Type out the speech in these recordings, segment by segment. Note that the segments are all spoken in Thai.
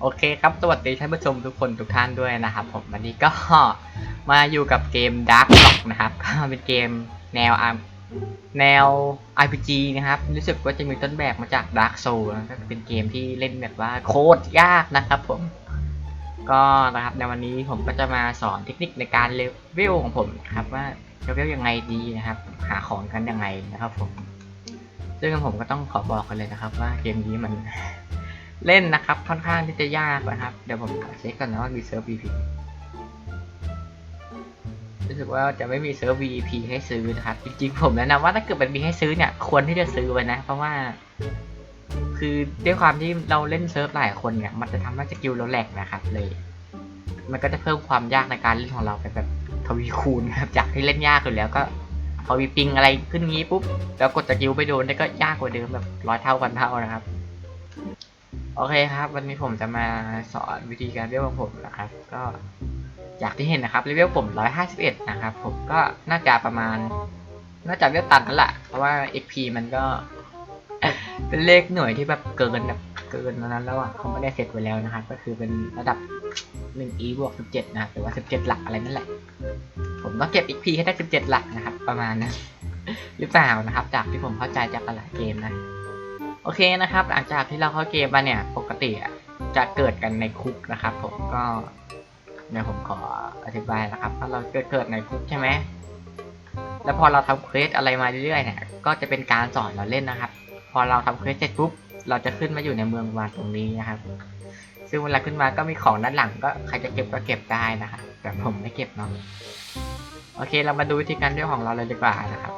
โอเคครับ สวัสดีท่านผู้ชมทุกคนทุกท่านด้วยนะครับ ผมวันนี้ก็มาอยู่กับเกม Dark Block นะครับ ก็เป็นเกมแนวอะแนว RPG นะครับ รู้สึกว่าจะมีต้นแบบมาจาก Dark Soul นะก็เป็นเกมที่เล่นแบบว่าโคตรยากนะครับผม ก็นะครับในวันนี้ผมก็จะมาสอนเทคนิคในการเลเวลของผมครับว่าเลเวลยังไงดีนะครับ หาของกันยังไงนะครับผม ซึ่งผมก็ต้องขอบอกกันเลยนะครับ ว่าเกมนี้มัน เล่นนะครับค่อนข้างที่จะยากนะครับ เดี๋ยวผมเช็คก่อนนะว่ามีเซิร์ฟ VP รู้สึกว่าจะไม่มีเซิร์ฟ VP ให้ซื้อนะครับ จริงๆผมแนะนำว่าถ้าเกิดมันมีให้ซื้อเนี่ยควรที่จะซื้อไว้นะ เพราะว่า คือด้วยความที่เราเล่นเซิร์ฟหลายคนเนี่ย มันจะทำให้สกิลเราแหลกนะครับ เลย มันก็จะเพิ่มความยากในการเล่นของเราไปแบบทวีคูณนะครับจากที่เล่นยากอยู่แล้วก็พอมีปิงอะไรขึ้นงี้ปุ๊บแล้วกดสกิลไปโดนได้ก็ยากกว่าเดิมแบบร้อยเท่าพันเท่านะครับ โอเคครับ วันนี้ผมจะมาสอนวิธีการเรียกของผมนะครับ ก็อยางที่เห็นนะครับเลเวลผม 151 นะครับ ผมก็น่าจะประมาณ น่าจะเรียกตันนั่นแหละ เพราะว่า XP มันก็ เป็นเลขหน่วยที่แบบเกินแบบเกินนั้นแล้วอะเขาไม่ได้เสร็จไว้แล้วนะครับ ก็คือเป็นระดับ 1e บวก 17 นะครับหรือว่า 17 หลักอะไรนั่นแหละ ผมต้องเก็บ XP ให้ได้ 17 หลักนะครับ ประมาณนั้นหรือเปล่านะครับ จากที่ผมเข้าใจจากหลายเกมนะ โอเคนะครับ หลังจากที่เราเข้าเกมมาเนี่ย ปกติจะเกิดกันในคุกนะครับ ผมก็เดี๋ยวผมขออธิบายนะครับ ถ้าเราเกิดเกิดในคุกใช่ไหมแล้วพอเราทำเควสอะไรมาเรื่อยๆเนี่ยก็จะเป็นการสอนเราเล่นนะครับ พอเราทำเควสเสร็จปุ๊บเราจะขึ้นมาอยู่ในเมืองวานตรงนี้นะครับ ซึ่งเวลาขึ้นมาก็มีของด้านหลังก็ใครจะเก็บก็เก็บได้นะครับแต่ผมไม่เก็บเนาะโอเคเรามาดูวิธีการเล่นของเราเลยดีกว่านะครับ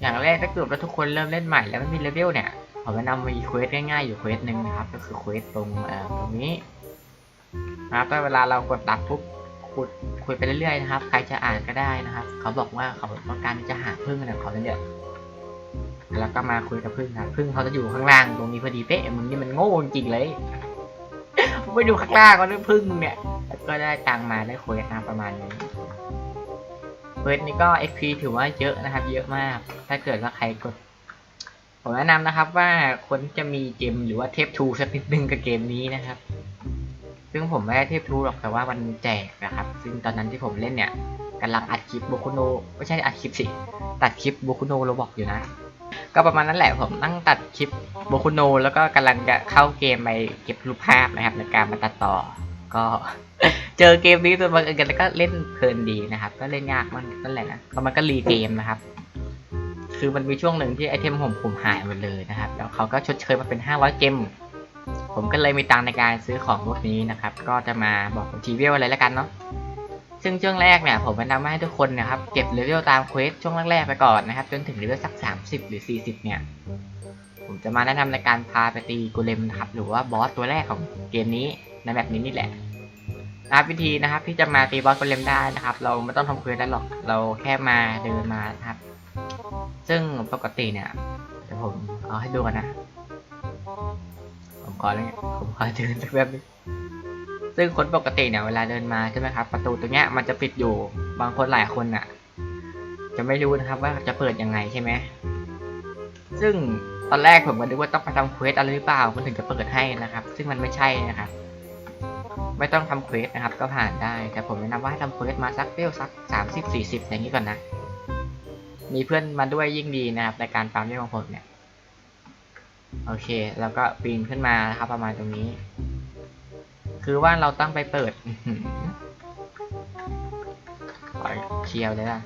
อย่างแรกถ้าเกิดว่าทุกคนเริ่มเล่นใหม่แล้วไม่มีเลเวลเนี่ย ผมแนะนำมีเควสง่ายๆอยู่เควสหนึ่งนะครับ ก็คือเควสตรงตรงนี้นะครับถ้าเวลาเรากดรับปุ๊บขุดคุยไปเรื่อยๆนะครับ ใครจะอ่านก็ได้นะครับ เขาบอกว่าเขาต้องการจะหาพึ่งอะไรของเขาเนี่ยแล้วก็มาคุยกับพึ่งนะพึ่งเขาจะอยู่ข้างล่างตรงนี้พอดีเป๊ะมึงนี่มันโง่จริงเลยไปดูข้างล่างก็ได้พึ่งเนี่ยแล้วก็ได้ตังมาได้เควสนะประมาณนี้เควสนี้ก็ XP ถือว่าเยอะนะครับ เยอะมาก ถ้าเกิดว่าใครกด ผมแนะนำนะครับว่าคนจะมีเกมหรือว่าเทปทูสักนิดนึงกับเกมนี้นะครับ ซึ่งผมไม่ได้เทปทูหรอกแต่ว่ามันแจกนะครับ ซึ่งตอนนั้นที่ผมเล่นเนี่ยกำลังอัดคลิปโบคุโนไม่ใช่อัดคลิปสิ ตัดคลิปโบคุโนโรบอกอยู่นะ ก็ประมาณนั้นแหละผมนั่งตัดคลิปโบคุโนแล้วก็กำลังจะเข้าเกมไปเก็บรูปภาพนะครับในการมาตัดต่อ ก็เจอเกมนี้ตัวบังเอิญกันแล้วก็เล่นเพลินดีนะครับ ก็เล่นยากมันนั่นแหละนะแล้วมันก็รีเกมนะครับ คือมันมีช่วงหนึ่งที่ไอเทมผมผมหายหมดเลยนะครับ แล้วเขาก็ชดเชยมาเป็น 500 เกม ผมก็เลยมีตังในการซื้อของพวกนี้นะครับ ก็จะมาบอกทีเวลอะไรแล้วกันเนาะ ซึ่งช่วงแรกเนี่ยผมแนะนำให้ทุกคนนะครับเก็บเลเวลตามเควสช่วงแรกๆไปก่อนนะครับ จนถึงเลเวลสัก 30 หรือ 40 เนี่ย ผมจะมาแนะนำในการพาไปตีกูเลมนะครับ หรือว่าบอสตัวแรกของเกมนี้ในแบบนี้นี่แหละนะครับวิธีนะครับที่จะมาตีบอสกูเลมได้นะครับ เราไม่ต้องทำเควสได้หรอกเราแค่มาเดินมานะครับ ซึ่งปกติเนี่ยเดี๋ยวผมเอาให้ดูกันนะ ผมขอเลยผมขอเดินสักแบบนึงซึ่งคนปกติเนี่ยเวลาเดินมาใช่ไหมครับ ประตูตรงเนี้ยมันจะปิดอยู่บางคนหลายคนน่ะ จะไม่รู้นะครับว่าจะเปิดยังไงใช่ไหมซึ่งตอนแรกผมก็นึกว่าต้องไปทำเควสอะไรหรือเปล่ามันถึงจะเปิดให้นะครับ ซึ่งมันไม่ใช่นะครับไม่ต้องทำเควสนะครับ ก็ผ่านได้ แต่ผมแนะนำว่าให้ทำเควสมาสักเปรี้ยวสักสามสิบสี่สิบอย่างนี้ก่อนนะ มีเพื่อนมาด้วยยิ่งดีนะครับในการฟาร์มเรื่องของผมเนี่ยโอเค แล้วก็ปีนขึ้นมานะครับ ประมาณตรงนี้ คือว่าเราต้องไปเปิดอื้อหือขอเคลียร์เลยนะ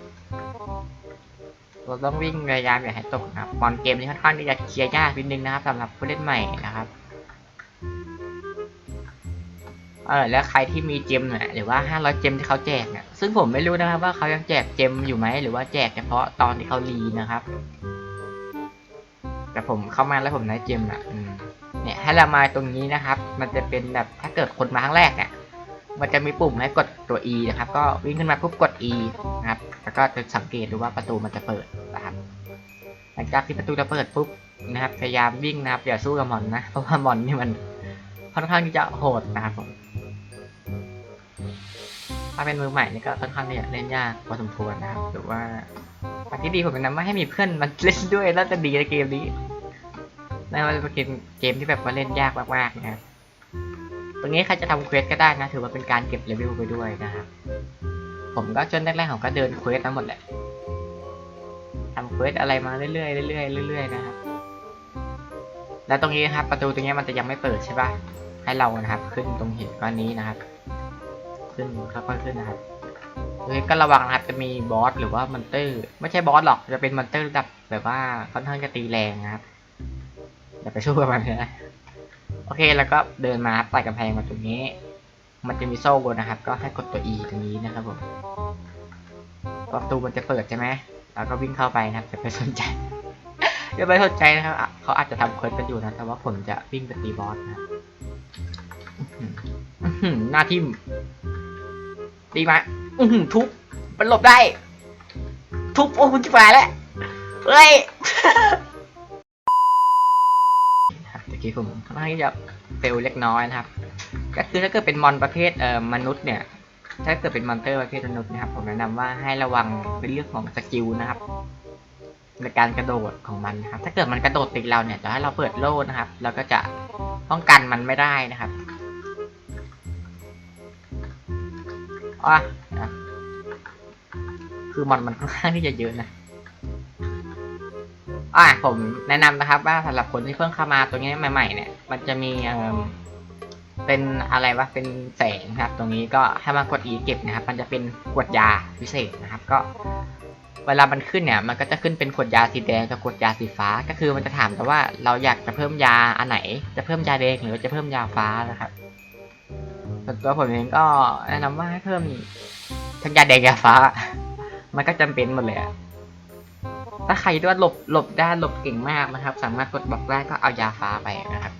เราต้องวิ่งพยายามอย่าให้ตกนะครับบอลเกมนี้ค่อนข้างที่จะเคลียร์ยากนิดนึงนะครับสำหรับผู้เล่นใหม่นะครับ เออแล้วใครที่มีเจมเนี่ยหรือว่า 500 เจมที่เขาแจกเนี่ยซึ่งผมไม่รู้นะครับว่าเขายังแจกเจมอยู่ไหมหรือว่าแจกเฉพาะตอนที่เขารีนะครับ แต่ผมเข้ามาแล้วผมได้เจมอะเนี่ยให้เรามาตรงนี้นะครับ มันจะเป็นแบบถ้าเกิดคนมาครั้งแรกเนี่ยมันจะมีปุ่มให้กดตัว E นะครับ ก็วิ่งขึ้นมาปุ๊บกด E นะครับ แล้วก็จะสังเกตดูว่าประตูมันจะเปิดนะครับหลังจากที่ประตูจะเปิดปุ๊บนะครับ พยายามวิ่งนะครับอย่าสู้กับหมอนนะ เพราะว่าหมอนนี่มันค่อนข้างที่จะโหดนะครับผม ถ้าเป็นมือใหม่นี่ก็ค่อนข้างที่จะเล่นยากพอสมควรนะครับหรือว่าทางที่ดีผมแนะนำว่าให้มีเพื่อนมาเล่นด้วยแล้วจะดีในเกมนี้นะมันเป็นเกมเกมที่แบบว่าเล่นยากมากๆนะครับตรงนี้ใครจะทำเควสก็ได้นะถือว่าเป็นการเก็บเลเวลไปด้วยนะครับผมก็จนแรกๆผมก็เดินเควสทั้งหมดแหละทำเควสอะไรมาเรื่อยๆเรื่อยๆเรื่อยๆนะครับ แล้วตรงนี้นะครับประตูตรงนี้มันจะยังไม่เปิดใช่ปะให้เรานะครับ ขึ้นตรงหินก้อนนี้นะครับ ขึ้นค่อยๆขึ้นนะครับตรงนี้ก็ระวังนะครับจะมีบอสหรือว่ามอนเตอร์ ไม่ใช่บอสหรอกจะเป็นมอนเตอร์ระดับแบบว่าค่อนข้างจะตีแรงนะครับอย่าไปช่วยมันนะโอเคแล้วก็เดินมาไต่กำแพงมาตรงนี้ มันจะมีโซ่นะครับ ก็ให้กดตัว E ตรงนี้นะครับผมประตูมันจะเปิดใช่ไหมแล้วก็วิ่งเข้าไปนะครับจะไปสนใจอย่าไปสนใจนะครับเขาอาจจะทำเควสกันอยู่นะแต่ว่าผมจะวิ่งไปตีบอสนะครับอื้อหืออื้อหือหน้าทิม ตีมาอือหือทุบมันหลบได้ ทุบโอ้คุณจิ๋วแล้ว เฮ้ยตะกี้ผมค่อนข้างที่จะเฟลเล็กน้อยนะครับ ก็คือถ้าเกิดเป็นมอนประเภทเอ่อมนุษย์เนี่ย ถ้าเกิดเป็นมอนเตอร์ประเภทมนุษย์นะครับ ผมแนะนำว่าให้ระวังเป็นเรื่องของสกิลนะครับในการกระโดดของมันนะครับ ถ้าเกิดมันกระโดดติดเราเนี่ยจะให้เราเปิดโล่นะครับ เราก็จะป้องกันมันไม่ได้นะครับ อะนะคือมันมันค่อนข้างที่จะเยอะนะอ่าผมแนะนำนะครับว่าสำหรับคนที่เพิ่งเข้ามาตรงนี้ใหม่ ๆ เนี่ย มันจะมีเอ่อเป็นอะไรวะเป็นแสงนะครับ ตรงนี้ก็ให้มากด E เก็บนะครับ มันจะเป็นขวดยาพิเศษนะครับ ก็ เวลามันขึ้นเนี่ย มันก็จะขึ้นเป็นขวดยาสีแดงกับขวดยาสีฟ้า ก็คือมันจะถามแต่ว่าเราอยากจะเพิ่มยาอันไหน จะเพิ่มยาแดงหรือจะเพิ่มยาฟ้านะครับ ส่วนตัวผมเองก็แนะนำว่าให้เพิ่มทั้งยาแดงยาฟ้า มันก็จำเป็นหมดเลยถ้าใครที่ว่าหลบหลบได้หลบเก่งมากนะครับ สามารถกดบล็อกได้ก็เอายาฟ้าไปนะครับ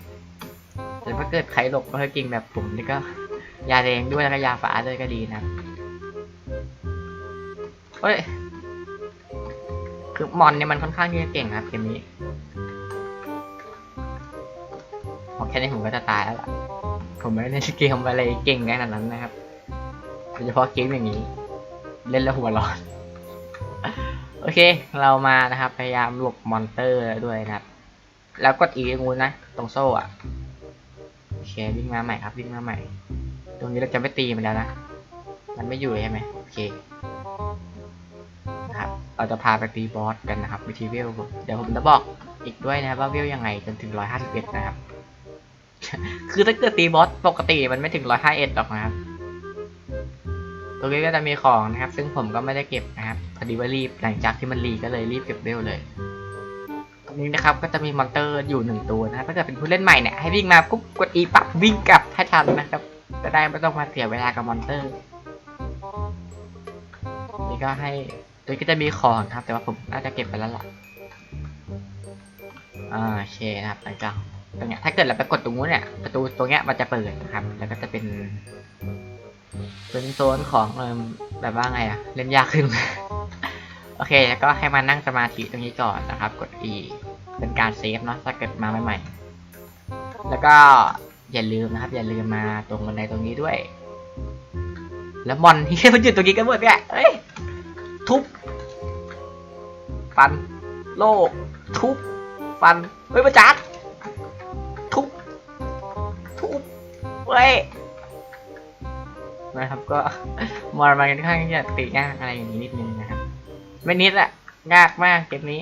แต่ถ้าเกิดใครหลบไม่เก่งแบบผมนี่ก็ยาแดงด้วยแล้วก็ยาฟ้าด้วยก็ดีนะเฮ้ยคือมอนเนี่ยมันค่อนข้างที่จะเก่งครับเกมนี้พอแค่นี้ผมก็จะตายแล้วล่ะ ผมไม่ได้เล่นเกมอะไรเก่งขนาดนั้นนะครับโดยเฉพาะเกมอย่างนี้ เล่นแล้วหัวร้อน โอเค เรามานะครับ พยายามหลบมอนเตอร์ด้วยนะครับ แล้วกดอีกงูนะ ตรงโซ่อะโอเควิ่งมาใหม่ครับวิ่งมาใหม่ ตรงนี้เราจะไม่ตีมันแล้วนะ มันไม่อยู่ใช่ไหมโอเคนะครับเราจะพาไปตีบอสกันนะครับวิธีเวลเดี๋ยวผมจะบอกอีกด้วยนะครับว่าเวลยังไงจนถึงร้อยห้าสิบเอ็ดนะครับ คือถ้าเกิดตีบอสปกติมันไม่ถึงร้อยห้าเอ็ดหรอกนะครับ ตรงนี้ก็จะมีของนะครับ ซึ่งผมก็ไม่ได้เก็บนะครับพอดีว่ารีบหลังจากที่มันรีก็เลยรีบเก็บเวลเลย ตรงนี้นะครับก็จะมีมอนเตอร์อยู่หนึ่งตัวนะครับถ้าเกิดเป็นผู้เล่นใหม่เนี่ยให้วิ่งมาปุ๊บกดอีปั๊บวิ่งกลับให้ทันนะครับจะได้ไม่ต้องมาเสียเวลากับมอนเตอร์ นี่ก็ให้ตัวนี้ก็จะมีของครับ แต่ว่าผมน่าจะเก็บไปแล้วล่ะอ่าโอเคนะครับหลังจาก ตรงเนี้ยถ้าเกิดเราไปกดตรงนู้นเนี่ยประตูตรงเนี้ยมันจะเปิดนะครับ แล้วก็จะเป็นเป็นโซนของแบบว่าไงอะเล่นยากขึ้น โอเค แล้วก็ให้มานั่งสมาธิตรงนี้ก่อนนะครับ กด E เป็นการเซฟเนาะถ้าเกิดมาใหม่ๆแล้วก็อย่าลืมนะครับ อย่าลืมมาตรงบันไดตรงนี้ด้วย แล้วมอนที่มันอยู่ตรงนี้กันหมดเนี่ยเอ้ยทุบฟัน โลกทุบฟันเฮ้ยประจัก เฮ้ยนะครับก็มอนมาค่อนข้างที่จะตียากอะไรอย่างนี้นิดนึงนะครับ ไม่นิดแหละยากมากเกมนี้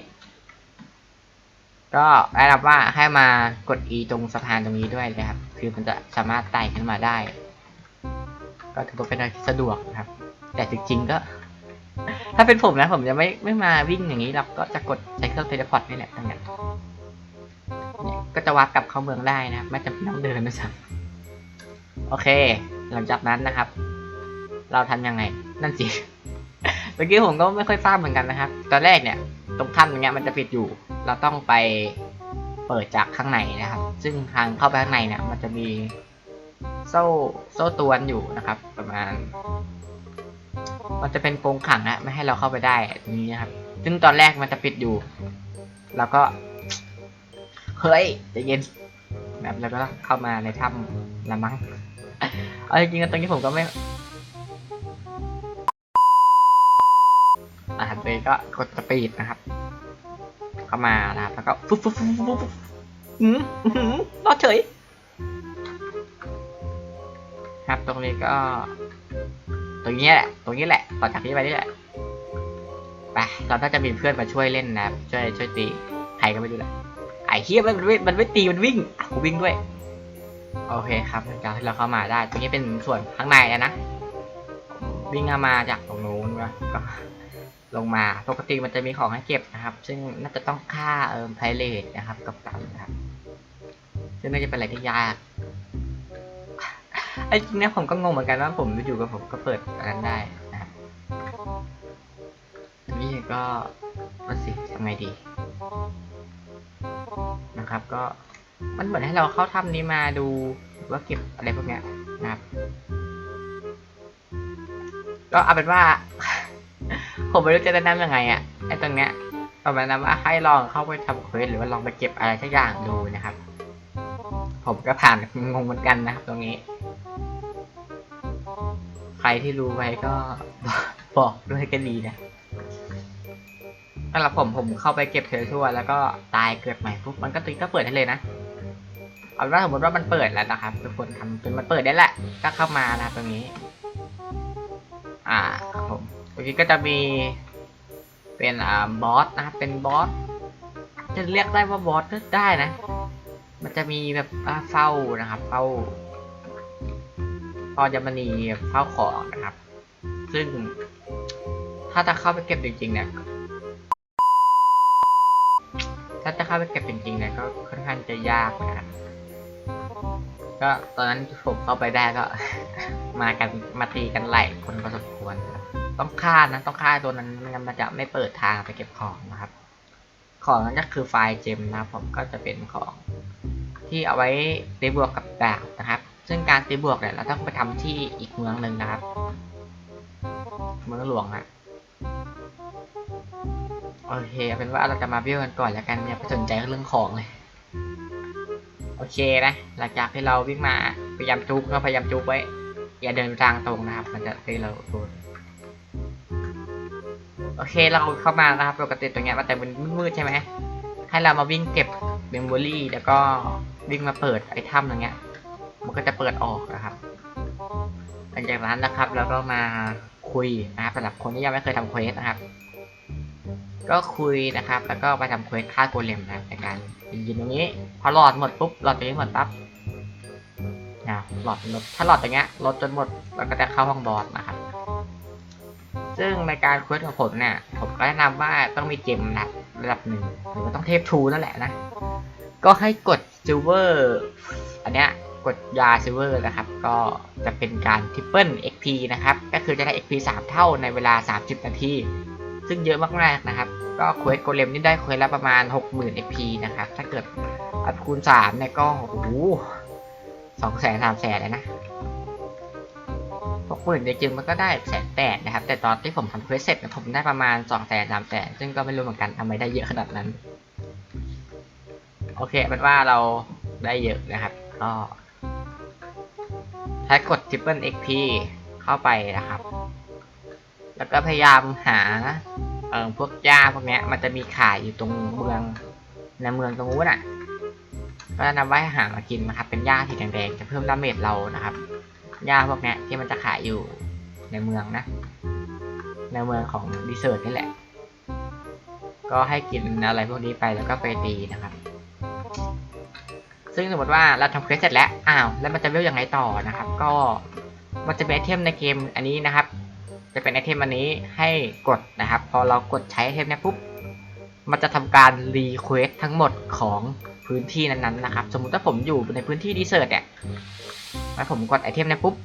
ก็แนะนำว่าให้มากด E ตรงสะพานตรงนี้ด้วยนะครับ คือมันจะสามารถไต่ขึ้นมาได้ ก็ถือว่าเป็นอะไรสะดวกนะครับ แต่จริงๆก็ ถ้าเป็นผมนะผมจะไม่ไม่มาวิ่งอย่างนี้หรอกก็จะกดใช้เครื่องเทเลพอร์ตนี่แหละทั้งนั้นเนี่ยก็จะวาร์ปกลับเข้าเมืองได้นะครับไม่จำเป็นต้องเดินนะจ๊ะ โอเค หลังจากนั้นนะครับ เราทำยังไง นั่นสิ เมื่อกี้ผมก็ไม่ค่อยทราบเหมือนกันนะครับ ตอนแรกเนี่ย ตรงถ้ำตรงเนี้ยมันจะปิดอยู่ เราต้องไปเปิดจากข้างในนะครับ ซึ่งทางเข้าไปข้างในเนี่ย มันจะมีโซ่โซ่ตวนอยู่นะครับ ประมาณ มันจะเป็นกรงขังนะไม่ให้เราเข้าไปได้ตรงนี้นะครับ ซึ่งตอนแรกมันจะปิดอยู่ แล้วก็ เฮ้ยใจะเย็นแบบแล้วก็เข้ามาในถ้ำละมั้ง เอาจริงๆตรงนี้ผมก็ไม่อ่าตัวเองก็กดสปีดนะครับ เข้ามานะครับแล้วก็ฟุ๊บฟุ๊บฟุ๊บฟุ๊บฟุ๊บอืมอืมรอดเฉย ครับตรงนี้ก็ ตรงนี้แหละ ตรงนี้แหละ ต่อจากนี้ไปนี่แหละ ไป เราถ้าจะมีเพื่อนมาช่วยเล่นนะช่วยช่วยตี ใครก็ไม่รู้แหละ ไอ้เฮียมันไม่มันไม่ตี มันวิ่งอะกูวิ่งด้วย โอเคครับหลังจากที่เราเข้ามาได้ ตรงนี้เป็นส่วนข้างในนะ วิ่งมาจากตรงนู้นนะก็ลงมา ปกติมันจะมีของให้เก็บนะครับ ซึ่งน่าจะต้องค่าเอ่อไพเรทนะครับ กับกันนะครับ ซึ่งน่าจะเป็นอะไรที่ยาก ไอ้จริงนะผมก็งงเหมือนกันว่าผมอยู่กับผมก็เปิดอันนั้นได้นะครับนี้ก็มาสิทำไงดี นะครับก็ มันเหมือนให้เราเข้าถ้ำนี้มาดูว่าเก็บอะไรพวกเนี้ยนะครับ ก็เอาเป็นว่า ผมไม่รู้จะแนะนำยังไงอะไอ้ตรงเนี้ยประมาณนั้นว่าให้ลองเข้าไปทำเควสหรือว่าลองไปเก็บอะไรสักอย่างดูนะครับ ผมก็ผ่านงงเหมือนกันนะครับ ตรงนี้ ใครที่รู้ไว้ก็บอกด้วยก็ดีนะสำหรับผมผมเข้าไปเก็บเทอทั่วแล้วก็ตายเกิดใหม่ปุ๊บมันก็ตีก็เปิดให้เลยนะ เอาเป็นว่าสมมติว่ามันเปิดแล้วนะครับทุกคนทำจนมันเปิดได้แหละ ก็เข้ามานะตรงนี้ อ่าครับผมตรงนี้ก็จะมี เป็นอ่าบอสนะครับเป็นบอสจะเรียกได้ว่าบอสก็ได้นะ มันจะมีแบบเฝ้านะครับ เฝ้าพอจะมณีเฝ้าของนะครับ ซึ่ง ถ้าจะเข้าไปเก็บจริงๆเนี่ยถ้าจะเข้าไปเก็บจริงๆเนี่ยก็ค่อนข้างจะยากนะครับ ก็ตอนนั้นผมเข้าไปได้ก็ มากันมาตีกันหลคนพอสมควรนะครับต้องฆ่านะต้องฆ่าตัวนั้นมันมันจะไม่เปิดทางไปเก็บของนะครับ ของนั้นก็คือไฟล์เจมนะครับผมก็จะเป็นของที่เอาไว้ตีบวกกับดาบนะครับ ซึ่งการตีบวกเนี่ยเราต้องไปทำที่อีกเมืองหนึ่งนะครับ เมืองหลวงอะโอเคเป็นว่าเราจะมาเบี้ยวกันก่อนแล้วกันเนี่ยไม่สนใจเรื่องของเลย เคนะ หลังจากที่เราวิ่งมาพยายามจุกก็พยายามจุกไว้ อย่าเดินทางตรงนะครับ มันจะให้เราโดนโอเคเราเข้ามานะครับปกติตรงเนี้ยมันแต่มันมืดๆใช่ไหมให้เรามาวิ่งเก็บเมมโมรี่แล้วก็วิ่งมาเปิดไอ้ถ้ำตรงเนี้ย มันก็จะเปิดออกนะครับหลังจากนั้นนะครับ เราก็มาคุยนะครับสำหรับคนที่ยังไม่เคยทำเควสนะครับ ก็คุยนะครับ แล้วก็ไปทำเควสฆ่าโกเลมนะในการยืนตรงนี้ พอหลอดหมดปุ๊บหลอดตรงนี้หมดปั๊บนะหลอดหมดถ้าหลอดตรงเนี้ยลดจนหมดเราก็จะเข้าห้องบอสนะครับซึ่งในการเควสของผมเนี่ยผมก็แนะนำว่าต้องมีเจมนะระดับหนึ่งหรือว่าต้องเทพทูนั่นแหละนะ ก็ให้กดซิลเวอร์อันเนี้ยกดยาซิลเวอร์นะครับ ก็จะเป็นการทริปเปิล XP นะครับ ก็คือจะได้ XP 3เท่าในเวลา 30 นาที ซึ่งเยอะมากๆนะครับ ก็เควสโกเลมนี่ได้เควสละประมาณ 60,000 XP นะครับ ถ้าเกิดอัพคูณ3เนี่ยก็โอ้โหสองแสนสามแสนเลยนะหกหมื่นจริงๆมันก็ได้แสนแปดนะครับ แต่ตอนที่ผมทำเควสเสร็จเนี่ยผมได้ประมาณสองแสนสามแสนซึ่งก็ไม่รู้เหมือนกันทำไมได้เยอะขนาดนั้น โอเคเป็นว่าเราได้เยอะนะครับ ก็ใช้กด Triple XP เข้าไปนะครับ แล้วก็พยายามหาเอ่อพวกหญ้าพวกเนี้ย มันจะมีขายอยู่ตรงเมืองในเมืองตรงนู้นอะ ก็นำไว้หามากินนะครับ เป็นหญ้าสีแดงๆจะเพิ่มดาเมจเรานะครับหญ้าพวกเนี้ยที่มันจะขายอยู่ในเมืองนะ ในเมืองของดีเซอร์นี่แหละ ก็ให้กินอะไรพวกนี้ไปแล้วก็ไปตีนะครับ ซึ่งสมมติว่าเราทำเควสเสร็จแล้ว อ้าว แล้วมันจะเวลยังไงต่อนะครับ ก็มันจะเป็นไอเทมในเกมอันนี้นะครับ จะเป็นไอเทมอันนี้ให้กดนะครับ พอเรากดใช้ไอเทมเนี้ยปุ๊บ มันจะทำการรีเควสทั้งหมดของพื้นที่นั้นๆนะครับ สมมุติว่าผมอยู่ในพื้นที่ดีเซอร์ตเนี่ยแล้วผมกดไอเทมเนี้ยปุ๊บ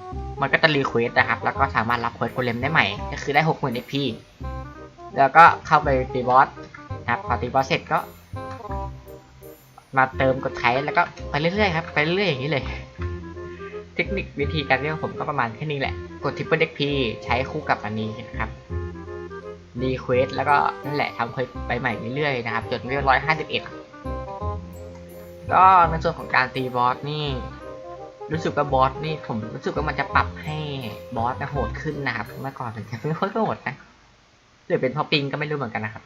มันก็จะรีเควสนะครับ แล้วก็สามารถรับเควสโกเลมได้ใหม่ ก็คือได้60,000 XP แล้วก็เข้าไปตีบอสนะครับพอตีบอสเสร็จก็ มาเติมกดใช้แล้วก็ไปเรื่อยๆครับ ไปเรื่อยๆอย่างนี้เลย ทคนิควิธีการเล่นของผมก็ประมาณแค่นี้แหละ กด Triple XP ใช้คู่กับอันนี้นะครับรีเควสแล้วก็นั่นแหละทำเควสไปใหม่เรื่อยๆนะครับ จนเรียบร้อยห้าสิบเอ็ดก็ในส่วนของการตีบอสนี่ รู้สึกว่าบอสนี่ผมรู้สึกว่ามันจะปรับให้บอสนะโหดขึ้นนะครับเมื่อก่อนถึงจะไม่ค่อยโหดนะหรือเป็นเพราะปิงก็ไม่รู้เหมือนกันนะครับ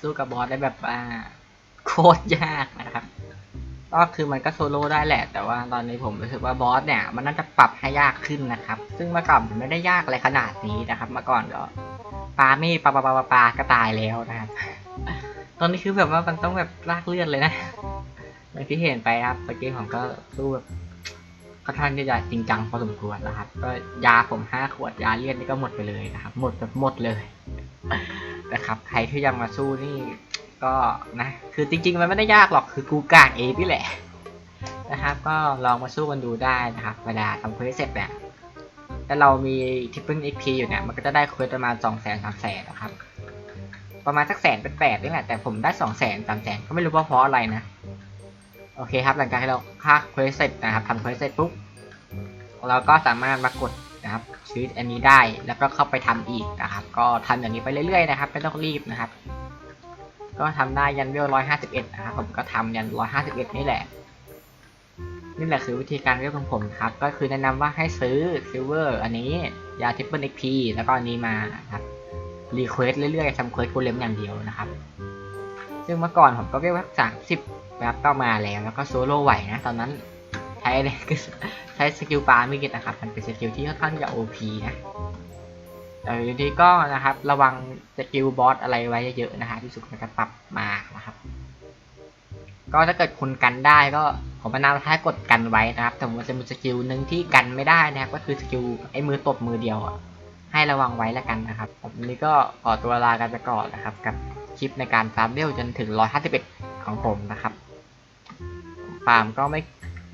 สู้กับบอสได้แบบว่าโคตรยากนะครับ ก็คือมันก็โซโล่ได้แหละ แต่ว่าตอนนี้ผมรู้สึกว่าบอสเนี่ย มันน่าจะปรับให้ยากขึ้นนะครับ ซึ่งเมื่อก่อนมันไม่ได้ยากอะไรขนาดนี้นะครับ เมื่อก่อนก็ปาไมีดปาปาปาปาปาก็ตายแล้วนะครับ ตอนนี้คือแบบว่ามันต้องแบบลากเลือดเลยนะอย่างที่เห็นไปครับเมื่อกี้ผมก็สู้แบบค่อนข้างจะจริงจังพอสมควรนะครับ ก็ยาผมห้าขวดยาเลือดนี่ก็หมดไปเลยนะครับ หมดแบบหมดเลย นะครับ ใครที่ยังมาสู้นี่ก็นะ คือจริง ๆ มันไม่ได้ยากหรอก คือกูกากเองนี่แหละนะครับ ก็ลองมาสู้กันดูได้นะครับ เวลาทำเควสเสร็จเนี่ยถ้าเรามีทิปเปิลเอ็กพีอยู่เนี่ย มันก็จะได้เควสประมาณสองแสนสามแสนนะครับ ประมาณสักแสนเป็นแปดนี่แหละ แต่ผมได้สองแสนสามแสนก็ไม่รู้ว่าเพราะอะไรนะ โอเคครับ หลังจากที่เราค่าเควสเสร็จนะครับทำเควสเสร็จปุ๊บ เราก็สามารถมากด นะครับชีวิตอันนี้ได้แล้วก็เข้าไปทำอีกนะครับ ก็ทำอย่างนี้ไปเรื่อยๆนะครับไม่ต้องรีบนะครับ ก็ทำได้ยันเวลร้อยห้าสิบเอ็ดนะครับผมก็ทำยันร้อยห้าสิบเอ็ดนี่แหละนี่แหละคือวิธีการเลือกของผมครับ ก็คือแนะนำว่าให้ซื้อซิลเวอร์อันนี้ยาทิปเปิลเอ็กพีแล้วก็อันนี้มาครับรีเควสเรื่อยๆทำเควสกูเลมอย่างเดียวนะครับ ซึ่งเมื่อก่อนผมก็เวลสักสามสิบแบบก็มาแล้ว แล้วก็โซโล่ไหวนะ ตอนนั้นใช้เนี่ยคือใช้สกิลปาไม่กิดนะครับ มันเป็นสกิลที่ค่อนข้างจะโอพีนะแต่อยู่ดีก็นะครับ ระวังสกิลบอสอะไรไว้เยอะๆนะฮะที่สุดมันจะปรับมานะครับ ก็ถ้าเกิดคุณกันได้ก็ผมแนะนำให้กดกันไว้นะครับ แต่มันจะมีสกิลหนึ่งที่กันไม่ได้นะครับ ก็คือสกิลไอ้มือตบมือเดียวอะให้ระวังไว้แล้วกันนะครับวันนี้ก็ขอตัวลากันไปก่อนนะครับ กับคลิปในการฟาร์มเวลจนถึง 151 ของผมนะครับ ฟาร์มก็ไม่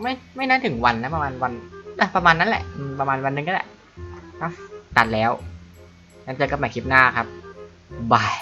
ไม่ไม่น่าถึงวันนะประมาณวันอะประมาณนั้นแหละประมาณวันหนึงก็แหละตัดแล้วงั้นเจอกันใหม่คลิปหน้าครับบาย